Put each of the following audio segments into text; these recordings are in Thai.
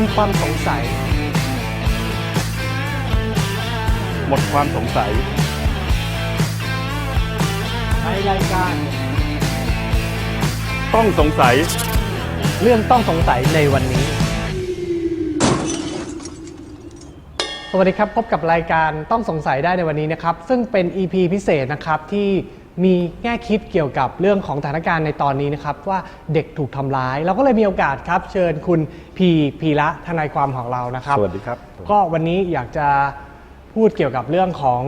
มีความสงสัย หมดความสงสัย ในรายการ ต้องสงสัย เรื่องต้องสงสัยในวันนี้ สวัสดีครับ พบกับรายการต้องสงสัยได้ในวันนี้นะครับ ซึ่งเป็น EP พิเศษนะครับที่ มีแง่คิดเกี่ยวกับเรื่องของสถานการณ์ในตอนนี้นะครับว่าเด็กถูกทำร้าย เราก็เลยมีโอกาสครับ เชิญคุณพีพีระทนายความของเรานะครับ สวัสดีครับ ก็วันนี้อยากจะพูดเกี่ยวกับเรื่องของ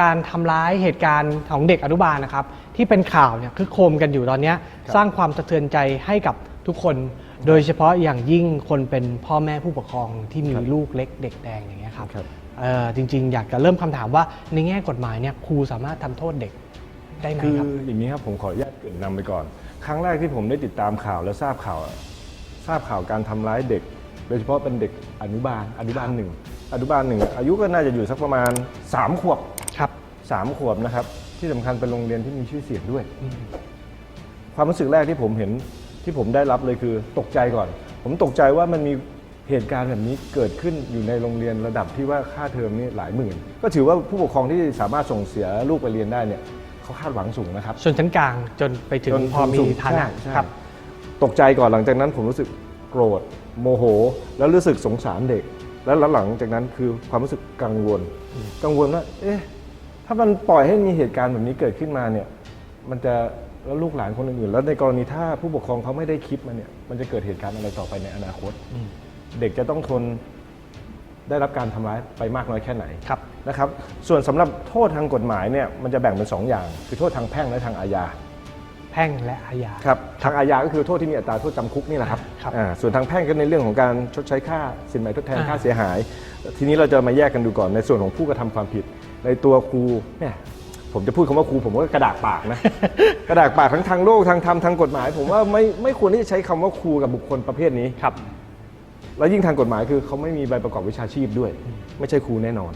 การทำร้ายเหตุการณ์ของเด็กอนุบาลนะครับ ที่เป็นข่าวเนี่ยคือโคมกันอยู่ตอนเนี้ยครับสร้างความสะเทือนใจให้กับทุกคน โดยเฉพาะอย่างยิ่งคนเป็นพ่อแม่ผู้ปกครองที่มีครับลูกเล็กเด็กแดงอย่างเงี้ยครับครับ เอ่อจริง ๆ อยากจะเริ่มคำถามว่าในแง่กฎหมายเนี่ยครูสามารถทำโทษเด็ก ได้ไหมคือครับ อย่างนี้ครับผมขออนุญาตเกรินนำไปก่อน ครั้งแรกที่ผมได้ติดตามข่าวและทราบข่าวอะทราบข่าวการทำร้ายเด็ก โดยเฉพาะเป็นเด็กอนุบาลอนุบาลหนึ่งอนุบาลหนึ่งอายุก็น่าจะอยู่สักประมาณ 3 ขวบ ครับ 3 ขวบนะครับ ที่สำคัญเป็นโรงเรียนที่มีชื่อเสียงด้วย ความรู้สึกแรกที่ผมเห็นที่ผมได้รับเลยคือตกใจก่อน ผมตกใจว่ามันมีเหตุการณ์แบบนี้เกิดขึ้นอยู่ในโรงเรียนระดับที่ว่าค่าเทอมนี่หลายหมื่น ก็ถือว่าผู้ปกครองที่สามารถส่งเสียลูกไปเรียนได้เนี่ย เขาคาดหวังสูงนะครับ ชนชั้นกลางจนไปถึงจนพอมีสูงฐานะใช่ใช่ ครับ ตกใจก่อนหลังจากนั้นผมรู้สึกโกรธ โมโห แล้วรู้สึกสงสารเด็ก แล้วหลังจากนั้นคือความรู้สึกกังวล กังวลว่า เอ๊ะ ถ้ามันปล่อยให้มีเหตุการณ์แบบนี้เกิดขึ้นมาเนี่ย มันจะแล้วลูกหลานคนอื่นๆ แล้วในกรณีถ้าผู้ปกครองเขาไม่ได้คลิปมาเนี่ย มันจะเกิดเหตุการณ์อะไรต่อไปในอนาคต เด็กจะต้องทน ได้รับการทำร้ายไปมากน้อยแค่ไหนครับนะครับ ส่วนสำหรับโทษทางกฎหมายเนี่ยมันจะแบ่งเป็นสองอย่าง คือโทษทางแพ่งและทางอาญาแพ่งและอาญาครับทางอาญาก็คือโทษที่มีอัตราโทษจำคุกนี่แหละครับครับอ่าส่วนทางแพ่งก็ในเรื่องของการชดใช้ค่าสินไหมทดแทนอ่าค่าเสียหาย ทีนี้เราจะมาแยกกันดูก่อนในส่วนของผู้กระทำความผิด ในตัวครูเนี่ยผมจะพูดคำว่าครูผมก็กระดากปากนะ กระดากปากทั้งทางโลกทางธรรมทางกฎหมาย ผมว่าไม่ไม่ควรที่จะใช้คำว่าครูกับบุคคลประเภทนี้ครับ แล้วยิ่งทางกฎหมายคือเขาไม่มีใบประกอบวิชาชีพด้วย ไม่ใช่ครูแน่นอน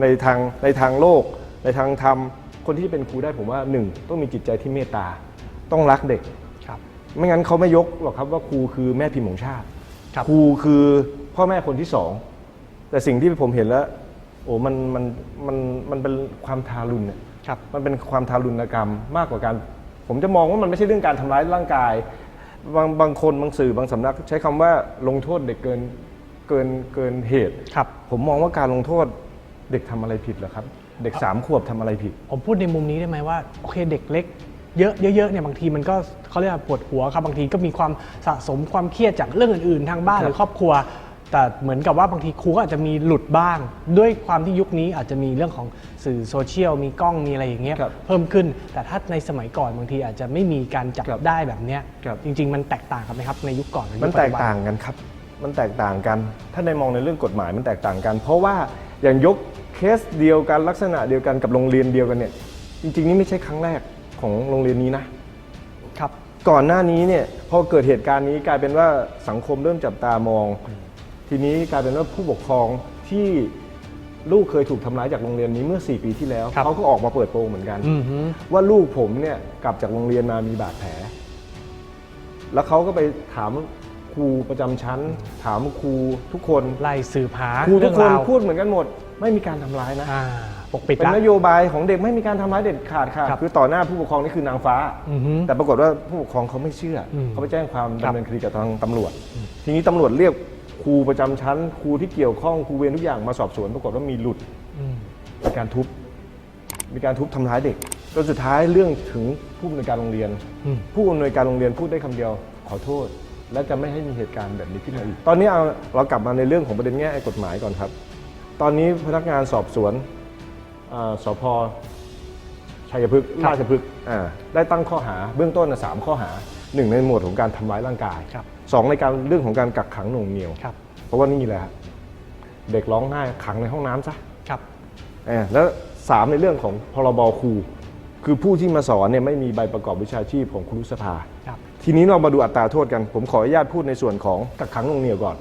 ในทางในทางโลก ในทางธรรมคนที่เป็นครูได้ผมว่าหนึ่งต้องมีจิตใจที่เมตตา ต้องรักเด็กครับไม่งั้นเขาไม่ยกหรอกครับว่าครูคือแม่พิมพ์ของชาติครับครูคือพ่อแม่คนที่สองแต่สิ่งที่ผมเห็นแล้ว โอ้มันมันมันมันเป็นความทารุณเนี่ยครับมันเป็นความทารุณกรรมมากกว่าการ ผมจะมองว่ามันไม่ใช่เรื่องการทำร้ายร่างกาย บางบางคนบางสื่อบางสำนัก ใช้คำว่าลงโทษเด็กเกินเกินเกินเหตุ ครับ ผมมองว่าการลงโทษเด็กทำอะไรผิดเหรอครับ เด็กสามขวบทำอะไรผิด ผมพูดในมุมนี้ได้ไหมว่าโอเคเด็กเล็ก เยอะเยอะๆเนี่ยบางทีมันก็เขาเรียกว่าปวดหัวครับบางทีก็มีความสะสมความเครียดจากเรื่องอื่นๆทางบ้านครับหรือครอบครัว แต่เหมือนกับว่าบางทีครูก็อาจจะมีหลุดบ้าง ด้วยความที่ยุคนี้อาจจะมีเรื่องของสื่อโซเชียลมีกล้องมีอะไรอย่างเงี้ยครับเพิ่มขึ้น แต่ถ้าในสมัยก่อนบางทีอาจจะไม่มีการจับครับได้แบบเนี้ยครับ จริง ๆ มันแตกต่างกันไหมครับในยุคก่อนกับยุคมันปัแตจกจุบันต่างกันครับ มันแตกต่างกัน ถ้าในมองในเรื่องกฎหมายมันแตกต่างกัน เพราะว่าอย่างยกเคสเดียวกันลักษณะเดียวกันกับโรงเรียนเดียวกันเนี่ย จริงๆนี่ไม่ใช่ครั้งแรกของโรงเรียนนี้นะครับ ก่อนหน้านี้เนี่ยพอเกิดเหตุการณ์นี้กลายเป็นว่าสังคมเริ่มจับตามอง ทีนี้กลายเป็นว่าผู้ปกครองที่ลูกเคยถูกทำร้ายจากโรงเรียนนี้เมื่อ 4 ปีที่แล้วครับ เขาก็ออกมาเปิดโปงเหมือนกัน อือฮึ ว่าลูกผมเนี่ยกลับจากโรงเรียนมามีบาดแผล แล้วเขาก็ไปถามครูประจำชั้น ถามครูทุกคน ไล่สืบหาครูทุเรื่กองคนราวพูดเหมือนกันหมด ไม่มีการทำร้ายนะ อ่าปกปิดเป็นละ นโยบายของเด็กไม่มีการทำร้ายเด็ดขาดค่ะ ครับคือต่อหน้าผู้ปกครองนี่คือนางฟ้า อือฮึแต่ปรากฏว่าผู้ปกครองเขาไม่เชื่ออมเขาไปแจ้งความครับดำเนินคดีกับทางตำรวจ ทีนี้ตำรวจเรียก ครูประจำชั้น ครูที่เกี่ยวข้องครูเวรทุกอย่างมาสอบสวนปรากฏว่ามีหลุดอืมมีการทุบมีการทุบทำร้ายเด็กจนสุดท้ายเรื่องถึงผู้อำนวยการโรงเรียนอืมผู้อำนวยการโรงเรียนพูดได้คำเดียวขอโทษ และจะไม่ให้มีเหตุการณ์แบบนี้ขึ้นมาอีก ตอนนี้เอาเรากลับมาในเรื่องของประเด็นแง่กฎหมายก่อนครับ ตอนนี้พนักงานสอบสวนอ่าสพชัยพฤกษ์ครับราชพฤกษ์อ่าได้ตั้งข้อหาเบื้องต้นนะสามข้อหา หนึ่งในหมวดของการทำร้ายร่างกายครับสองในการเรื่องของการกักขังหน่วงเหนียว ครับ เพราะว่านี่แหละฮะเด็กร้องไห้ขังในห้องน้ำซะครับเออแล้วสามในเรื่องของพรบครูคือผู้ที่มาสอนเนี่ยไม่มีใบประกอบวิชาชีพของครูสภา ครับ ทีนี้เรามาดูอัตราโทษกัน ผมขออนุญาตพูดในส่วนของกักขังหน่วงเหนียวก่อน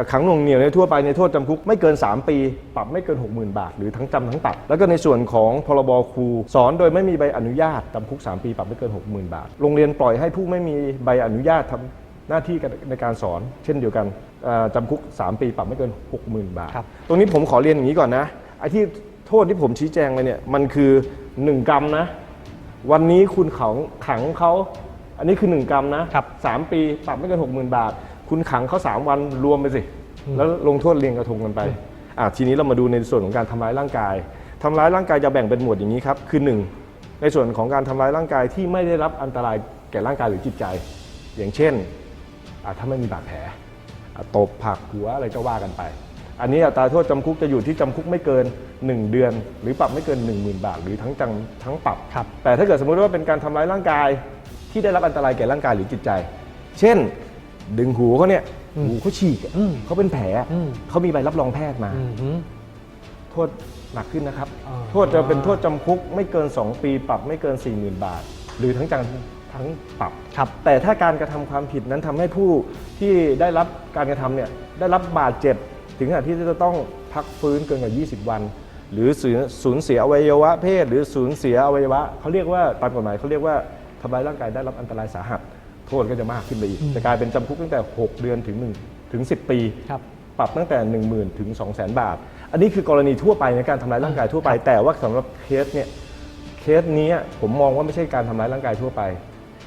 กักขังหน่วงเหนียวในยทั่วไปในโทษจำคุกไม่เกิน 3 ปี ปรับไม่เกิน 60,000 บาท หรือทั้งจำทั้งปรับ แล้วก็ในส่วนของพรบครู สอนโดยไม่มีใบอนุญาตจำคุก 3 ปี ปรับไม่เกิน 60,000 บาท โรงเรียนปล่อยให้ผู้ไม่มีใบอนุญาตทำหน้าที่ในการสอนเช่นเดียวกันเอ่อจำคุก 3 ปี ปรับไม่เกิน 60,000 บาทครับตรงนี้ผมขอเรียนอย่างนี้ก่อนนะไอ้ที่โทษที่ผมชี้แจงไปเนี่ยมันคือ 1 กรัมนะ วันนี้คุณขังขังเขาอันนี้คือ 1 กรัมนะครับสามปีปรับไม่เกิน 60,000 บาท คุณขังเขา3วันรวมไปสิ แล้วลงโทษเรียงกระทงกันไปอะทีนี้เรามาดูในส่วนของการทำร้ายร่างกายทำร้ายร่างกายจะแบ่งเป็นหมวดอย่างนี้ครับ คือ 1 ในส่วนของการทำร้ายร่างกายที่ไม่ได้รับอันตรายแก่ร่างกายหรือจิตใจ อย่างเช่นอะถ้าไม่มีบาดแผลอะตบผลักหัวอะไรก็ว่ากันไป อันนี้อัตราโทษจำคุกจะอยู่ที่จำคุกไม่เกิน 1 เดือน หรือปรับไม่เกิน 10,000 บาท หรือทั้งจำทั้งปรับครับแต่ถ้าเกิดสมมุติว่าเป็นการทำร้ายร่างกายที่ได้รับอันตรายแก่ร่างกายหรือจิตใจ เช่น ดึงหูเขาเนี่ยหูเขาฉีกอะอืมเขาเป็นแผลอืมเขามีใบรับรองแพทย์มา อือหือ โทษหนักขึ้นนะครับ อ่า โทษจะเป็นโทษจำคุกไม่เกิน 2 ปีปรับไม่เกิน 40,000 บาท หรือทั้งจำทั้งปรับ ครับ แต่ถ้าการกระทำความผิดนั้นทำให้ผู้ที่ได้รับการกระทำเนี่ยได้รับบาดเจ็บ ถึงขนาดที่จะต้องพักฟื้นเกินกว่า 20 วัน หรือสูญสูญเสียอวัยวะเพศ หรือสูญเสียอวัยวะเขาเรียกว่าตามกฎหมายเขาเรียกว่าทำร้ายร่างกายได้รับอันตรายสาหัส โทษก็จะมากขึ้นไปอีก จะกลายเป็นจำคุกตั้งแต่ 6 เดือนถึง1ถึง 10 ปีครับปรับตั้งแต่ 1 0,000ถึง200,000 บาท อันนี้คือกรณีทั่วไปในการทำร้ายร่างกายทั่วไป แต่ว่าสำหรับเคสเนี่ยเคสนี้ผมมองว่าไม่ใช่การทำร้ายร่างกายทั่วไป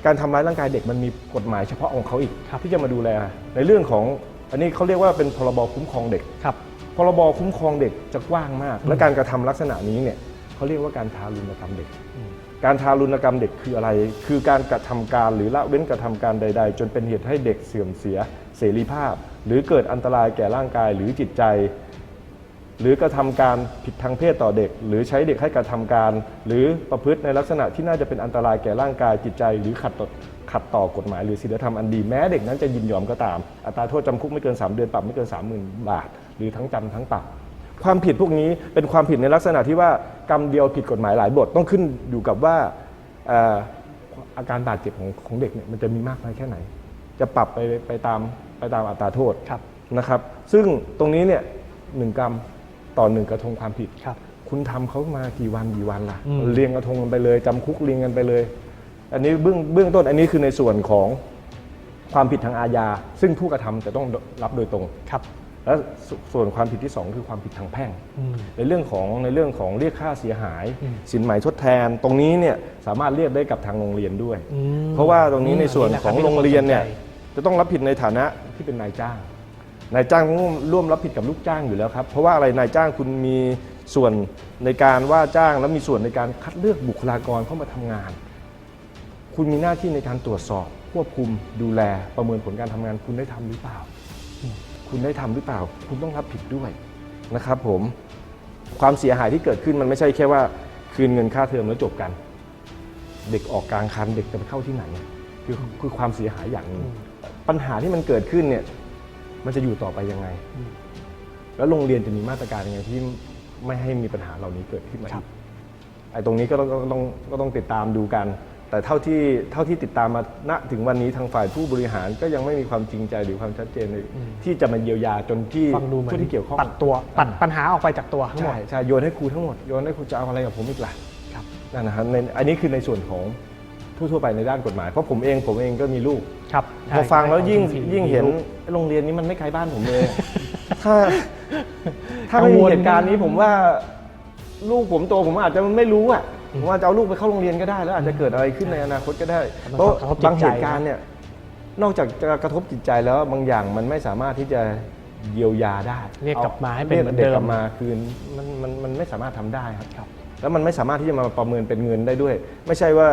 การทำร้ายร่างกายเด็กมันมีกฎหมายเฉพาะของเขาอีกครับที่จะมาดูแล ในเรื่องของอันนี้เขาเรียกว่าเป็นพรบคุ้มครองเด็กครับพรบคุ้มครองเด็กจะกว้างมาก และการกระทำลักษณะนี้เนี่ยเขาเรียกว่าการทารุณกรรมเด็ก การทารุณกรรมเด็กคืออะไร คือการกระทำการหรือละเว้นกระทำการใด ๆ จนเป็นเหตุให้เด็กเสื่อมเสียเสรีภาพ หรือเกิดอันตรายแก่ร่างกายหรือจิตใจ หรือกระทำการผิดทางเพศต่อเด็ก หรือใช้เด็กให้กระทำการ หรือประพฤติในลักษณะที่น่าจะเป็นอันตรายแก่ร่างกายจิตใจ หรือขัดต่อขัดต่อกฎหมายหรือศีลธรรมอันดีแม้เด็กนั้นจะยินยอมก็ตาม อัตราโทษจำคุกไม่เกิน 3 เดือนปรับไม่เกิน 30,000 บาท หรือทั้งจำทั้งปรับ ความผิดพวกนี้เป็นความผิดในลักษณะที่ว่ากรรมเดียวผิดกฎหมายหลายบทต้องขึ้นอยู่กับว่าเอ่ออาการบาดเจ็บของของเด็กเนี่ยมันจะมีมากน้อยแค่ไหน จะปรับไปไปตามไปตามอัตราโทษครับ นะครับ ซึ่งตรงนี้เนี่ยหนึ่งกรรมต่อหนึ่งกระทงความผิด ครับ คุณทำเขามากี่วันกี่วันล่ะ อืม เรียงกระทงกันไปเลยจำคุกเรียงกันไปเลย อันนี้เบื้องเบื้องต้นอันนี้คือในส่วนของความผิดทางอาญา ซึ่งผู้กระทำจะต้องรับโดยตรง ครับ และสส่วนความผิดที่ 2 คือความผิดทางแพ่งอืมในเรื่องของในเรื่องของเรียกค่าเสียหายอืมสินไหมทดแทน ตรงนี้เนี่ยสามารถเรียกได้กับทางโรงเรียนด้วย อืมเพราะว่าตรงนี้ในส่วนของนี่แหละครับโรงเรียนเนี่ยที่ทุกคนสนใจจะต้องรับผิดในฐานะที่เป็นนายจ้าง นายจ้างต้องร่วมรับผิดกับลูกจ้างอยู่แล้วครับ เพราะว่าอะไรนายจ้างคุณมีส่วนในการว่าจ้างและมีส่วนในการคัดเลือกบุคลากรเข้ามาทำงาน คุณมีหน้าที่ในการตรวจสอบ ควบคุมดูแลประเมินผลการทำงานคุณได้ทำหรือเปล่า คุณได้ทำหรือเปล่า คุณต้องรับผิดด้วยนะครับผมความเสียหายที่เกิดขึ้นมันไม่ใช่แค่ว่าคืนเงินค่าเทอมแล้วจบกัน เด็กออกกลางคันเด็กจะไปเข้าที่ไหนคือคือความเสียหายอย่างหนึงปัญหาที่มันเกิดขึ้นเนี่ยมันจะอยู่ต่อไปยังไง แล้วโรงเรียนจะมีมาตรการยังไงที่ไม่ให้มีปัญหาเหล่านี้เกิดขึ้นมาครัอีบกไอ้ตรงนี้ก็ต้องก็ต้องก็ต้องติดตามดูกัน แต่เท่าที่เท่าที่ติดตามมาณถึงวันนี้ทางฝ่ายผู้บริหารก็ยังไม่มีความจริงใจหรือความชัดเจนในที่จะมาเยียวยาจนที่ฟังดูเหมือนผู้ที่เกี่ยวข้องตัดตัวตัดปัญหาออกไปจากตัวทั้งหมใช่ดใช่โยนให้ครูทั้งหมดโยนให้ครูจะเอาอะไรกับผมอีกล่ะครับนั่นนะครับในอันนี้คือในส่วนของทั่วๆไปในด้านกฎหมายเพราะผมเองผมเองก็มีลูกครับพอฟังแล้วยิ่งใช่ยิ่งเห็นลูกโรงเรียนนี้มันไม่ไกลบ้านผมเลย ถ้าถ้าไม่กังมีวลเหตุการณ์นี้ผมว่าลูกผมโตผมอาจจะไม่รู้อะ ผมอาจจะเอาลูกไปเข้าโรงเรียนก็ได้ แล้วอาจจะเกิดอะไรขึ้นในอนาคตก็ได้มันเพราะกระทบจิตใจบางเหตุการณ์เนี่ยนอกจากจะกระทบจิตใจแล้วบางอย่างมันไม่สามารถที่จะเยียวยาได้ เรียกกลับมาให้อาเป็นเหมือนเดิมรียกกลับมาคืนมันมันมันไม่สามารถทำได้ครับครับ แล้วมันไม่สามารถที่จะมาประเมินเป็นเงินได้ด้วย ไม่ใช่ว่า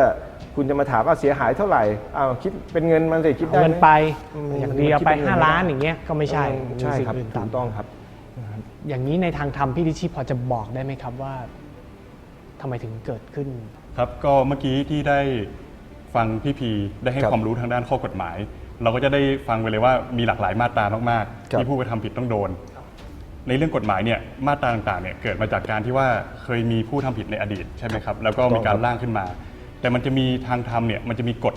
คุณจะมาถามว่าเสียหายเท่าไหร่อ้าวคิดเป็นเงินมันสิคิดเอาได้เงินหมไปอืมอย่างเดียวคิดไปเป็นเงินห้าไม่ได้ล้านอย่างเงี้ยก็ไม่ใช่อืมใช่ครับมีสิ่งอื่นถูตามกต้องครับ อย่างนี้ในทางธรรมพี่ดิชิพอจะบอกได้ไหมครับว่า ทำไมถึงเกิดขึ้น ครับก็เมื่อกี้ที่ได้ฟังพี่พีได้ให้ครับความรู้ทางด้านข้อกฎหมาย เราก็จะได้ฟังไปเลยว่ามีหลากหลายมาตรามากครับๆที่ผู้กระทำผิดต้องโดน ในเรื่องกฎหมายเนี่ยมาตราต่างๆเนี่ยเกิดมาจากการที่ว่าเคยมีผู้ทำผิดในอดีตใช่ไหมครับแล้วก็มีการร่างขึ้นมา แต่มันจะมีทางธรรมเนี่ยมันจะมีกฎ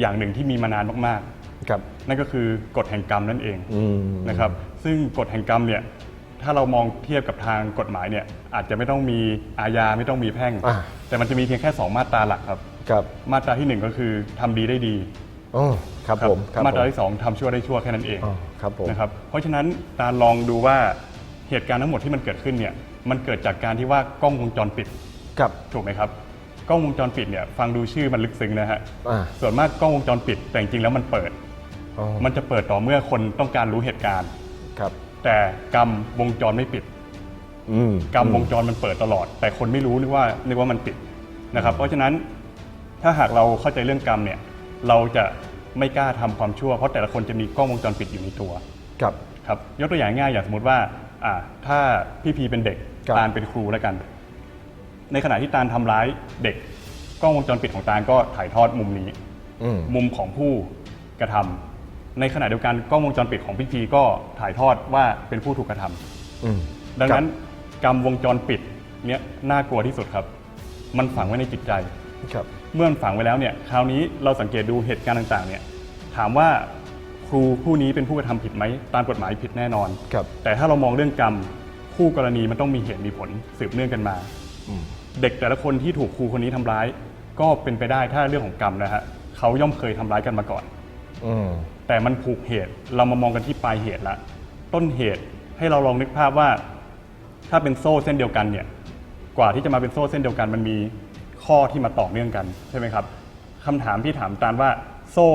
อย่างหนึ่งที่มีมานานมากครับ ๆ นั่นก็คือกฎแห่งกรรมนั่นเองอืม นะครับซึ่งกฎแห่งกรรมเนี่ย ถ้าเรามองเทียบกับทางกฎหมายเนี่ยอาจจะไม่ต้องมีอาญาไม่ต้องมีแพ่ง อ่า แต่มันจะมีเพียงแค่ 2 มาตราหลักครับ ครับมาตราที่1 ก็คือทำดีได้ดีอ๋อครับผมครับมาตราผมที่สองทำชั่วได้ชั่วแค่นั้นเอง อ๋อครับผม นะครับเพราะฉะนั้นตาลองดูว่าเหตุการณ์ทั้งหมดที่มันเกิดขึ้นเนี่ยมันเกิดจากการที่ว่ากล้องวงจรปิดครับ ถูกไหมครับกล้องวงจรปิดเนี่ยฟังดูชื่อมันลึกซึ้งนะฮะอ่า ส่วนมากกล้องวงจรปิดแต่จริงๆแล้วมันเปิด อ๋อมันจะเปิดต่อเมื่อคนต้องการรู้เหตุการณ์ ครับ แต่กรรมวงจรไม่ปิด อืมกรรมวงจรมันเปิดตลอด แต่คนไม่รู้นึกว่านึกว่ามันปิดนะครับ เพราะฉะนั้นถ้าหากเราเข้าใจเรื่องกรรมเนี่ย เราจะไม่กล้าทำความชั่ว เพราะแต่ละคนจะมีกล้องวงจรปิดอยู่ในตัว ครับ ครับยกตัวอย่างง่ายอย่างสมมติว่าอ่า ถ้าพี่พีเป็นเด็กครับ ตาลเป็นครูแล้วกัน ในขณะที่ตาลทำร้ายเด็ก กล้องวงจรปิดของตาลก็ถ่ายทอดมุมนี้ อืม มุมของผู้กระทำ ในขณะเดียวกันกล้องวงจรปิดของพี่พีก็ถ่ายทอดว่าเป็นผู้ถูกกระทำอืมดังนั้นกรรมวงจรปิดเนี่ยน่ากลัวที่สุดครับ มันฝังไว้ในจิตใจ ครับ เมื่อมันฝังไว้แล้วเนี่ยคราวนี้เราสังเกตดูเหตุการณ์ต่างๆเนี่ยถามว่าครูผู้นี้เป็นผู้กระทำผิดไหมตามกฎหมายผิดแน่นอน ครับ แต่ถ้าเรามองเรื่องกรรมคู่กรณีมันต้องมีเหตุมีผลสืบเนื่องกันมา อืม เด็กแต่ละคนที่ถูกครูคนนี้ทำร้าย ก็เป็นไปได้ถ้าเรื่องของกรรมนะฮะเขาย่อมเคยทำร้ายกันมาก่อน อืม แต่มันผูกเหตุเรามามองกันที่ปลายเหตุละ ต้นเหตุให้เราลองนึกภาพว่า ถ้าเป็นโซ่เส้นเดียวกันเนี่ยกว่าที่จะมาเป็นโซ่เส้นเดียวกัน มันมีข้อที่มาต่อเนื่องกันใช่ไหมครับคำถามที่ถามตามว่าโซ่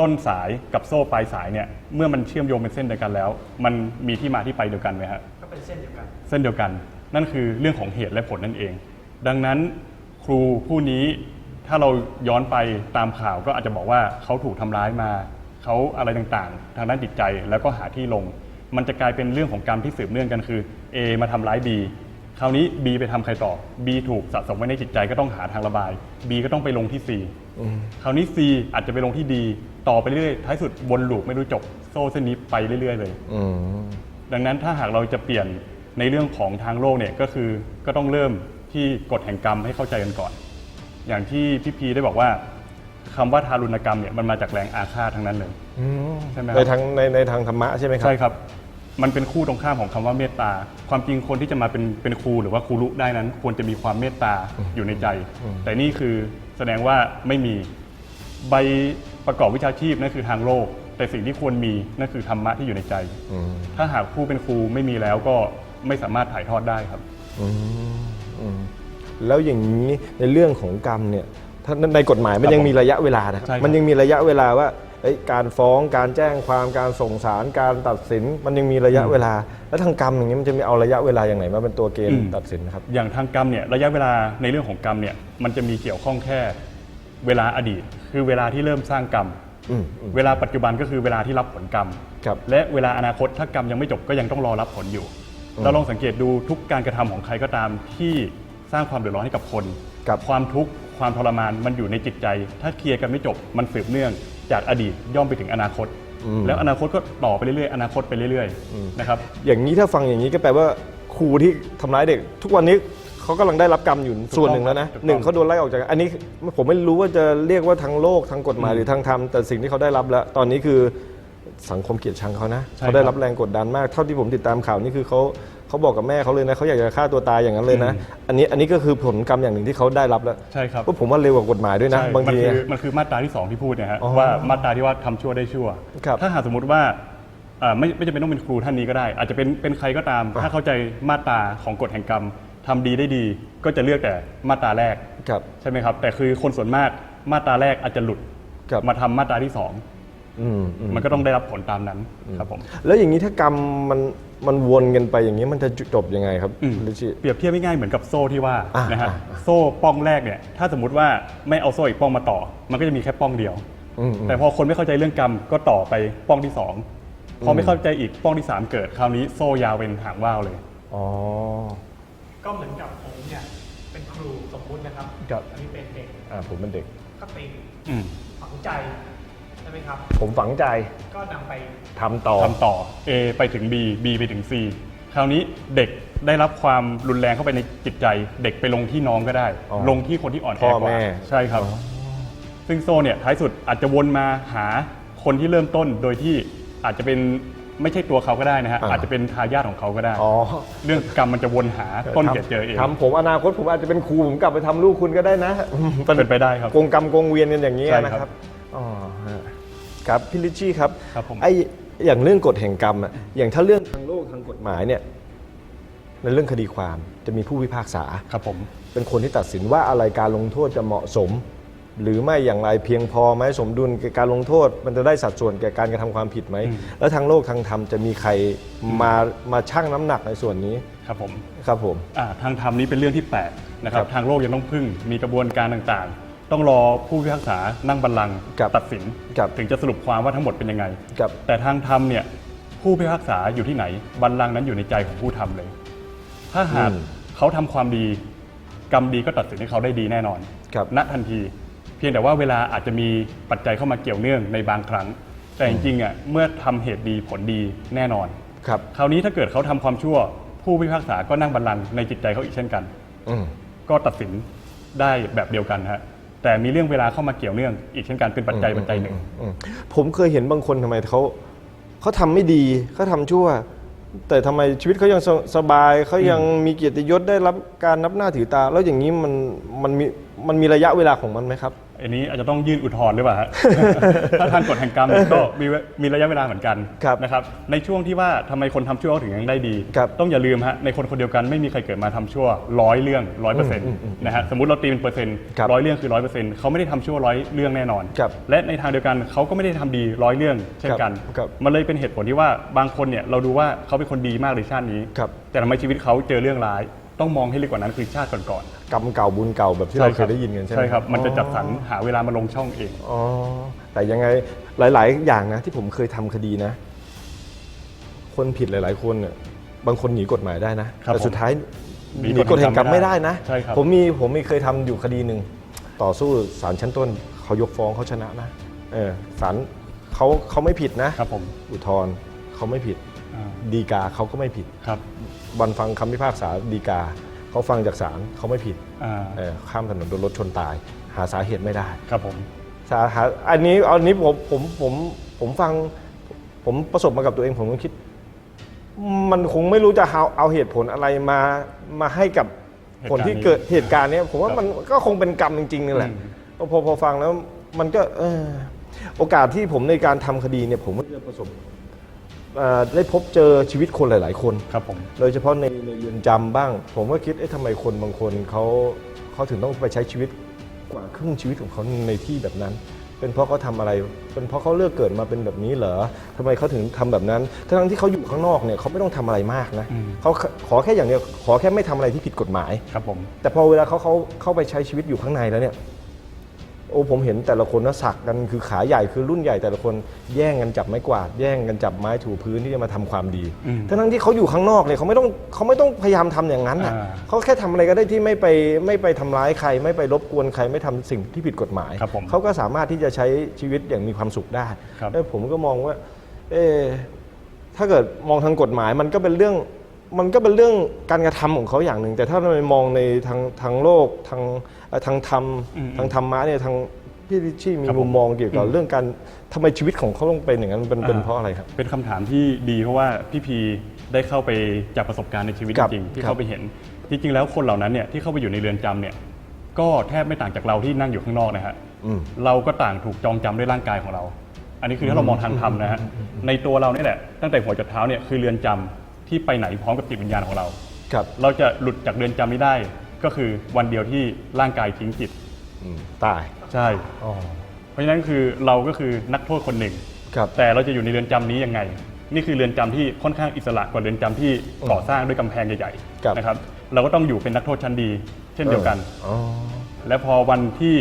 ต้นสายกับโซ่ปลายสายเนี่ยเมื่อมันเชื่อมโยงเป็นเส้นเดียวกันแล้ว มันมีที่มาที่ไปเดียวกันไหมฮะก็เป็นเส้นเดียวกัน เส้นเดียวกัน นั่นคือเรื่องของเหตุและผลนั่นเอง ดังนั้นครูผู้นี้ถ้าเราย้อนไปตามข่าวก็อาจจะบอกว่าเขาถูกทำร้ายมา เขาอะไรต่างๆ ทางด้านจิตใจแล้วก็หาที่ลง มันจะกลายเป็นเรื่องของกรรมที่สืบเนื่องกันคือ A มาทำร้าย B คราวนี้ B ไปทำใครต่อ B ถูกสะสมไว้ในจิตใจก็ต้องหาทางระบาย B ก็ต้องไปลงที่ C คราวนี้ C อาจจะไปลงที่ D ต่อไปเรื่อยๆท้ายสุดวนลูปไม่รู้จบโซ่เส้นนี้ไปเรื่อย ๆ เลยดังนั้นถ้าหากเราจะเปลี่ยนในเรื่องของทางโลกเนี่ยก็คือก็ต้องเริ่มที่กฎแห่งกรรมให้เข้าใจกันก่อน อย่างที่พี่พีได้บอกว่า คำว่าทารุณกรรมเนี่ยมันมาจากแรงอาฆาตทั้งนั้นเลยอืมใช่ไหมครับในทางในในทางธรรมะใช่ไหมครับ ใช่ครับ มันเป็นคู่ตรงข้ามของคำว่าเมตตา ความจริงคนที่จะมาเป็นเป็นครูหรือว่าครูรุได้นั้น ควรจะมีความเมตตาอยู่ในใจ แต่นี่คือแสดงว่าไม่มีใบประกอบวิชาชีพนั่นคือทางโลก แต่สิ่งที่ควรมีนั่นคือธรรมะที่อยู่ในใจ อืมถ้าหากผู้เป็นครูไม่มีแล้วก็ไม่สามารถถ่ายทอดได้ครับ อืมอืมแล้วอย่างนี้ในเรื่องของกรรมเนี่ย ถ้าในกฎหมายมันครับยังผมมีระยะเวลานะครับใช่ครับ มันยังมีระยะเวลาว่าเอ้ยการฟ้องการแจ้งความการส่งสารการตัดสิน มันยังมีระยะเวลา แล้วทางกรรมอย่างนี้มันจะมีเอาระยะเวลาอย่างไหนมาเป็นตัวเกณฑ์ตัดสินนะครับ อย่างทางกรรมเนี่ยระยะเวลาในเรื่องของกรรมเนี่ยมันจะมีเกี่ยวข้องแค่เวลาอดีต คือเวลาที่เริ่มสร้างกรรม อืมอืม เวลาปัจจุบันก็คือเวลาที่รับผลกรรม ครับ และเวลาอนาคตถ้ากรรมยังไม่จบก็ยังต้องรอรับผลอยู่ เราลองสังเกตดูทุกการกระทำของใครก็ตามที่สร้างความเดือดร้อนให้กับคน ครับ ความทุกข์ ความทรมานมันอยู่ในจิตใจ ถ้าเคลียร์กันไม่จบมันสืบเนื่องจากอดีตย่อมไปถึงอนาคตแล้วอนาคตก็ต่อไปเรื่อยๆอนาคตไปเรื่อยๆนะครับ อย่างนี้ถ้าฟังอย่างนี้ก็แปลว่าครูที่ทำร้ายเด็ก ทุกวันนี้เขากำลังได้รับกรรมอยู่ถูกต้องส่วนหนึ่งแล้วนะถูกต้อง หนึ่งเขาโดนไล่ออกจากอันนี้ผมไม่รู้ว่าจะเรียกว่าทางโลกทางกฎหมายหรือทางธรรมแต่สิ่งที่เขาได้รับแล้ว ตอนนี้คือสังคมเกลียดชังเขานะใช่เขาได้ครับรับแรงกดดันมากเท่าที่ผมติดตามข่าวนี่คือเขา เขาบอกกับแม่เขาเลยนะเขาอยากจะฆ่าตัวตายอย่างนั้นเลยนะ อันนี้อันนี้ก็คือผลกรรมอย่างหนึ่งที่เขาได้รับแล้วใช่ครับก็ผมว่าเร็วกว่ากฎหมายด้วยนะใช่บางมันทีคือมันคือมาตราที่ 2 ที่พูดเนะฮะอ๋อว่ามาตราที่ว่าทำชั่วได้ชั่วครับถ้าหากสมมติว่าอ่าไม่ไม่จำเป็นต้องเป็นครูท่านนี้ก็ได้ อาจจะเป็นเป็นใครก็ตาม ถ้าเข้าใจมาตราของกฎแห่งกรรมทำดีได้ดี ก็จะเลือกแต่มาตราแรกครับใช่ไหมครับ แต่คือคนส่วนมากมาตราแรกอาจจะหลุดครับมาทำมาตราที่ส องอืมอืมมันก็ต้องได้รับผลตามนั้นครับผม แล้วอย่างนี้ถ้ากรรมมันมันวนกันไปอย่างนี้มันจะจบยังไงครับอืมลิชิ เปรียบเทียบง่ายๆเหมือนกับโซ่ที่ว่าอ่านะฮะอ่า โซ่ป้องแรกเนี่ยถ้าสมมติว่าไม่เอาโซ่อีกป้องมาต่อ มันก็จะมีแค่ป้องเดียว อืมอืม แต่พอคนไม่เข้าใจเรื่องกรรมก็ต่อไปป้องที่สองพอไม่เข้าใจอีกป้องที่สามเกิดคราวนี้โซ่ยาวเป็นหางว่าวเลย อ๋อ ก็เหมือนกับผมเนี่ย เป็นครูสมมุตินะครับครับ อันนี้เป็นเด็กอ่าผมเป็นเด็ก ก็ตีอืม ฝังใจ ใช่ไหมครับ ผมฝังใจก็นำไปทำต่อ ทำต่อ A ไปถึง B B ไปถึง C คราวนี้เด็กได้รับความรุนแรงเข้าไปในจิตใจ เด็กไปลงที่น้องก็ได้ อ๋อลงที่คนที่อ่อนแอพ่อกแม่ ว่าใช่ครับ ซึ่งโซ่เนี่ยท้ายสุดอาจจะวนมาหาคนที่เริ่มต้นโดยที่อาจจะเป็นไม่ใช่ตัวเขาก็ได้นะฮะอ่า อาจจะเป็นทายาทของเขาก็ได้ อ๋อเรื่องกรรมมันจะวนหาต้นเหตุเจอเอง ทำผมอนาคตผมอาจจะเป็นครูผมกลับไปทำลูกคุณก็ได้นะเป็นไปได้ครับโกงกรรมโกงเวียนกันอย่างนี้ยใช่นะครับครับอ๋อฮะ ครับพี่ลิชชี่ครับครับผม ไออย่างเรื่องกฎแห่งกรรมอะอย่างถ้าเรื่องทางโลกทางกฎหมายเนี่ยในเรื่องคดีความจะมีผู้พิพากษา ครับผม เป็นคนที่ตัดสินว่าอะไรการลงโทษจะเหมาะสม หรือไม่อย่างไรเพียงพอไหมสมดุลแก่การลงโทษ มันจะได้สัดส่วนแก่การกระทำความผิดไหม แล้วทางโลกทางธรรมจะมีใครมามาชั่งน้ำหนักในส่วนนี้ครับผม ครับผม อ่าทางธรรมนี้เป็นเรื่องที่แปลกนะครับ ครับทางโลกยังต้องพึ่งมีกระบวนการต่างๆ ต้องรอผู้พิพากษานั่งบัลลังก์ครับตัดสิน ครับถึงจะสรุปความว่าทั้งหมดเป็นยังไงกับ แต่ทางธรรมเนี่ยผู้พิพากษาอยู่ที่ไหนบัลลังก์นั้นอยู่ในใจของผู้ทำเลย ถ้าหากอืม เขาทำความดี กรรมดีก็ตัดสินให้เขาได้ดีแน่นอน ครับ ณทันที เพียงแต่ว่าเวลาอาจจะมีปัจจัยเข้ามาเกี่ยวเนื่องในบางครั้ง แต่จริงๆอะเมื่อทำเหตุดีผลดีแน่นอน ครับ คราวนี้ถ้าเกิดเขาทำความชั่ว ผู้พิพากษาก็นั่งบัลลังก์ในจิตใจเขาอีกเช่นกัน อืม ก็ตัดสินได้แบบเดียวกันฮะ แต่มีเรื่องเวลาเข้ามาเกี่ยวเนื่อง อีกเช่นกันเป็นปัจจัยปัจจัยหนึ่ง อืมผมเคยเห็นบางคนทำไมเขาเขาทำไม่ดีเขาทำชั่ว แต่ทำไมชีวิตเขายังสสบายเขายังมีเกียรติยศได้รับการนับหน้าถือตา แล้วอย่างนี้มันมันมีมันมีระยะเวลาของมันไหมครับ อันนี้อาจจะต้องยื่นอุทธรณ์หรือเปล่าฮะ ถ้าทางกฎแห่งกรรมก็มีมีระยะเวลาเหมือนกันครับนะครับ ในช่วงที่ว่าทำไมคนทำชั่วเขาถึงยังได้ดีครับต้องอย่าลืมฮะในคนคนเดียวกันไม่มีใครเกิดมาทำชั่วร้อยเรื่องร้อยเปอร์เซ็นต์นะฮะสมมติเราตีเป็นเปอร์เซ็นต์ครับร้อยเรื่องคือร้อยเปอร์เซ็นต์เขาไม่ได้ทำชั่วร้อยเรื่องแน่นอนครับและในทางเดียวกันเขาก็ไม่ได้ทำดีร้อยเรื่องเช่นกันครับมันเลยเป็นเหตุผลที่ว่าบางคนเนี่ยเราดูว่าเขาเป็นคนดีมากในชาตินี้ครับแต่ทำไมชีวิตเขาเจอเรื่องร้าย ต้องมองให้ลึกกว่านั้นคือชาติก่อนกรรมเก่าบุญเก่าแบบที่เราเคยได้ยินกันใช่ไหมใช่ครับ มันจะอ๋อจัดสรรหาเวลามาลงช่องเอง อ๋อแต่ยังไงหลาย ๆ อย่างนะที่ผมเคยทำคดีนะ คนผิดหลาย ๆ คนเนี่ยบางคนหนีกฎหมายได้นะ ครับแต่สุดท้ายหหนีนีกฎแห่งกรรมกฎแห่งกรรมไม่ไม่ได้ได้นะ ใช่ครับ ผมมีผมมีเคยทำอยู่คดีหนึ่งต่อสู้ศาลชั้นต้นเขายกฟ้องเขาชนะนะเออศาลเขาเขาไม่ผิดนะ ครับผม อุทธรณ์เขาไม่ผิดอ่า ดีกาเขาก็ไม่ผิดครับวันฟังคำพิพากษาดีกาเขาฟังจากศาลเขาไม่ผิดอ่าเออข้ามถนนโดนรถชนตาย หาสาเหตุไม่ได้ครับผมสาหาอันนี้อันนี้ผมผมผมผมฟังผมประสบมากับตัวเองผมก็คิด มันคงไม่รู้จะเอาเอาเหตุผลอะไรมามาให้กับผลที่เกิดเหตุการณ์เนี้ยผมว่ามันก็คงเป็นกรรมจริงๆนี่แหละพอพอพอฟังแล้วมันก็เออโอกาสที่ผมในการทำคดีเนี่ยผมก็จะประสบเอ่อได้พบเจอชีวิตคนหลาย ๆ คน ครับผม โดยเฉพาะในในเรือนจำบ้าง ผมก็คิดเอ๊ะทำไมคนบางคนเขาเขาถึงต้องไปใช้ชีวิตกว่าครึ่งชีวิตของเขาในที่แบบนั้น เป็นเพราะเขาทำอะไร เป็นเพราะเขาเลือกเกิดมาเป็นแบบนี้เหรอทำไมเขาถึงทำแบบนั้นทั้งๆที่เขาอยู่ข้างนอกเนี่ยเขาไม่ต้องทำอะไรมากนะอืม เขาขอแค่อย่างเดียวขอแค่ไม่ทำอะไรที่ผิดกฎหมาย ครับผม แต่พอเวลาเขาเขาเข้าไปใช้ชีวิตอยู่ข้างในแล้วเนี่ย โอ้ผมเห็นแต่ละคนนะสักกันคือขาใหญ่คือรุ่นใหญ่แต่ละคนแย่งกันจับไม้กวาด แย่งกันจับไม้ถูพื้นที่จะมาทำความดีอืมทั้งๆที่เขาอยู่ข้างนอกเนี่ยเขาไม่ต้องเขาไม่ต้องพยายามทำอย่างนั้นน่ะอ่าเขาแค่ทำอะไรก็ได้ที่ไม่ไปไม่ไปทำร้ายใคร ไม่ไปรบกวนใครไม่ทำสิ่งที่ผิดกฎหมาย ครับผมเขาก็สามารถที่จะใช้ชีวิตอย่างมีความสุขได้ครับ แล้วผมก็มองว่า เอะถ้าเกิดมองทางกฎหมายมันก็เป็นเรื่อง มันก็เป็นเรื่องการกระทำของเขาอย่างหนึ่ง แต่ถ้าเราไปมองในทางทางโลกทางเอ่อทางธรรมอืมทางธรรมะเนี่ยทางพี่ลิชชี่มีครับผมมุมมองเกี่ยวกับอืมเรื่องการทำไมชีวิตของเขาต้องเป็นอย่างนั้นเป็นเป็นเพราะอะไรครับ เป็นคำถามที่ดีเพราะว่าพี่พีได้เข้าไปจากประสบการณ์ในชีวิตครับจริงๆที่ครับเข้าไปเห็นจริงๆแล้วคนเหล่านั้นเนี่ยที่เข้าไปอยู่ในเรือนจำเนี่ยก็แทบไม่ต่างจากเราที่นั่งอยู่ข้างนอกนะฮะอืมเราก็ต่างถูกจองจำด้วยร่างกายของเรา อันนี้คือถ้าเรามองทางธรรมนะฮะในตัวเราเนี่ยแหละตั้งแต่หัวจนเท้าเนี่ยคือเรือนจำ ที่ไปไหนพร้อมกับจิตวิญญาณของเรา ครับเราจะหลุดจากเรือนจำนี้ได้ ก็คือวันเดียวที่ร่างกายทิ้งจิต อืมตายใช่ อ๋อเพราะฉะนั้นคือเราก็คือนักโทษคนหนึ่ง ครับ แต่เราจะอยู่ในเรือนจำนี้ยังไง นี่คือเรือนจำที่ค่อนข้างอิสระกว่าเรือนจำที่ก่อสร้างด้วยกำแพงใหญ่ครับๆนะครับ เราก็ต้องอยู่เป็นนักโทษชั้นดี เช่นเดียวกัน อ๋อ และพอวันที่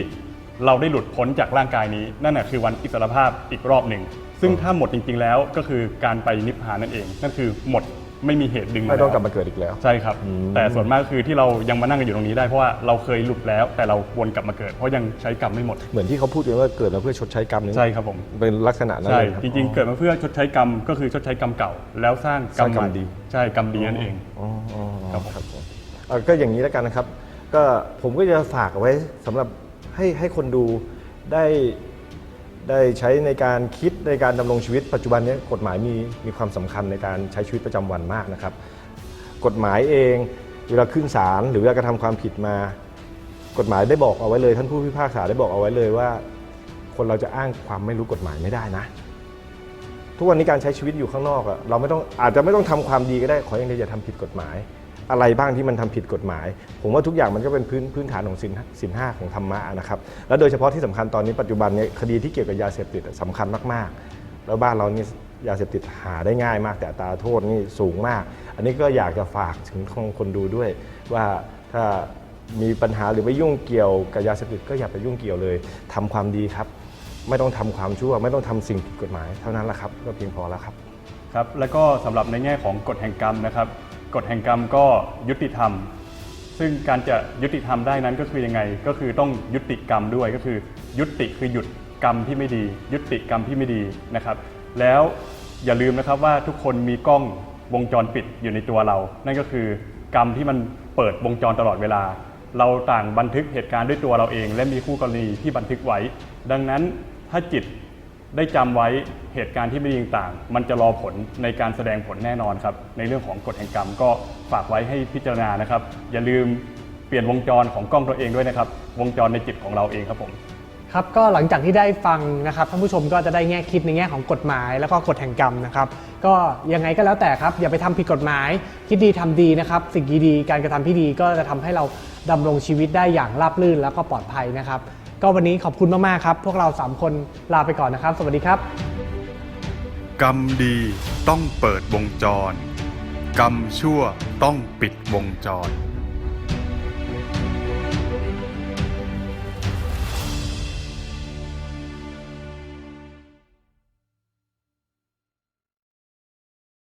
เราได้หลุดพ้นจากร่างกายนี้ นั่นแหะคือวันอิสรภาพอีกรอบหนึ่ง ซึ่งถ้าหมดจริงๆแล้วก็คือการไปนิพพานนั่นเอง นั่นคือหมด ไม่มีเหตุดึงไม่ต้องกลับแล้วมาเกิดอีกแล้ว ใช่ครับ อืม แต่ส่วนมากคือที่เรายังมานั่งกันอยู่ตรงนี้ได้เพราะว่าเราเคยหลุดแล้ว แต่เราวนกลับมาเกิด เพราะยังใช้กรรมไม่หมด เหมือนที่เขาพูดกันว่าเกิดมาเพื่อชดใช้กรรมนี่ใช่ครับผม เป็นลักษณะนั้นใช่เลยคบ จริงๆ เกิดมาเพื่อชดใช้กรรมก็คือชดใช้กรรมเก่า แล้วสร้างกรรมสร้างกรรมใหม่ดี ใช่กรรมดีนั่นเอง อ๋ออ๋ออ๋อครับผมครับผมเอ่อก็อย่างนี้แล้วกันนะครับ ก็ผมก็จะฝากเอาไว้สำหรับให้ให้คนดูได้ ได้ใช้ในการคิดในการดำรงชีวิตปัจจุบันนี้กฎหมายมีมีความสำคัญในการใช้ชีวิตประจำวันมากนะครับ กฎหมายเองเวลาขึ้นศาลหรือเวลากระทำความผิดมา กฎหมายได้บอกเอาไว้เลย ท่านผู้พิพากษาได้บอกเอาไว้เลยว่า คนเราจะอ้างความไม่รู้กฎหมายไม่ได้นะ ทุกวันนี้การใช้ชีวิตอยู่ข้างนอกอะเราไม่ต้องอาจจะไม่ต้องทำความดีก็ได้ขออย่างเดียวอย่าทำผิดกฎหมาย อะไรบ้างที่มันทำผิดกฎหมาย ผมว่าทุกอย่างมันก็เป็นพื้นพื้นฐานของสินสินห้าของธรรมะนะครับแล้วโดยเฉพาะที่สำคัญตอนนี้ปัจจุบันเนี่ยคดีที่เกี่ยวกับยาเสพติดอะสำคัญมากๆ แล้วบ้านเรานี่ยาเสพติดหาได้ง่ายมากแต่ตาโทษนี่สูงมาก อันนี้ก็อยากจะฝากถึงคนดูด้วย ว่าถ้ามีปัญหาหรือไปยุ่งเกี่ยวกับยาเสพติดก็อย่าไปยุ่งเกี่ยวเลยทำความดีครับ ไม่ต้องทำความชั่ว ไม่ต้องทำสิ่งผิดกฎหมาย เท่านั้นแหละครับ ก็เพียงพอแล้วครับครับ แล้วก็สำหรับในแง่ของกฎแห่งกรรมนะครับ กฎแห่งกรรมก็ยุติธรรม ซึ่งการจะยุติธรรมได้นั้นก็คือยังไง ก็คือต้องยุติกรรมด้วยก็คือ ยุติคือหยุดกรรมที่ไม่ดี ยุติกรรมที่ไม่ดีนะครับ แล้วอย่าลืมนะครับว่าทุกคนมีกล้องวงจรปิดอยู่ในตัวเรา นั่นก็คือกรรมที่มันเปิดวงจรตลอดเวลา เราต่างบันทึกเหตุการณ์ด้วยตัวเราเอง และมีคู่กรณีที่บันทึกไว้ ดังนั้นถ้าจิต ได้จำไว้เหตุการณ์ที่ไม่ดีต่างๆมันจะรอผลในการแสดงผลแน่นอนครับ ในเรื่องของกฎแห่งกรรมก็ฝากไว้ให้พิจารณานะครับ อย่าลืมเปลี่ยนวงจรของกล้องตัวเองด้วยนะครับ วงจรในจิตของเราเองครับผมครับก็หลังจากที่ได้ฟังนะครับท่านผู้ชมก็จะได้แง่คิดในแง่ของกฎหมาย แล้วก็กฎแห่งกรรมนะครับ ก็ยังไงก็แล้วแต่ครับ อย่าไปทำผิดกฎหมาย คิดดีทำดีนะครับ สิ่งดีๆการกระทำที่ดีก็จะทำให้เราดำรงชีวิตได้อย่างราบรื่นแล้วก็ปลอดภัยนะครับ ก็วันนี้ขอบคุณมาก ๆ ครับ พวกเราสามคนลาไปก่อนนะครับ สวัสดีครับ กรรมดีต้องเปิดวงจร กรรมชั่วต้องปิดวงจร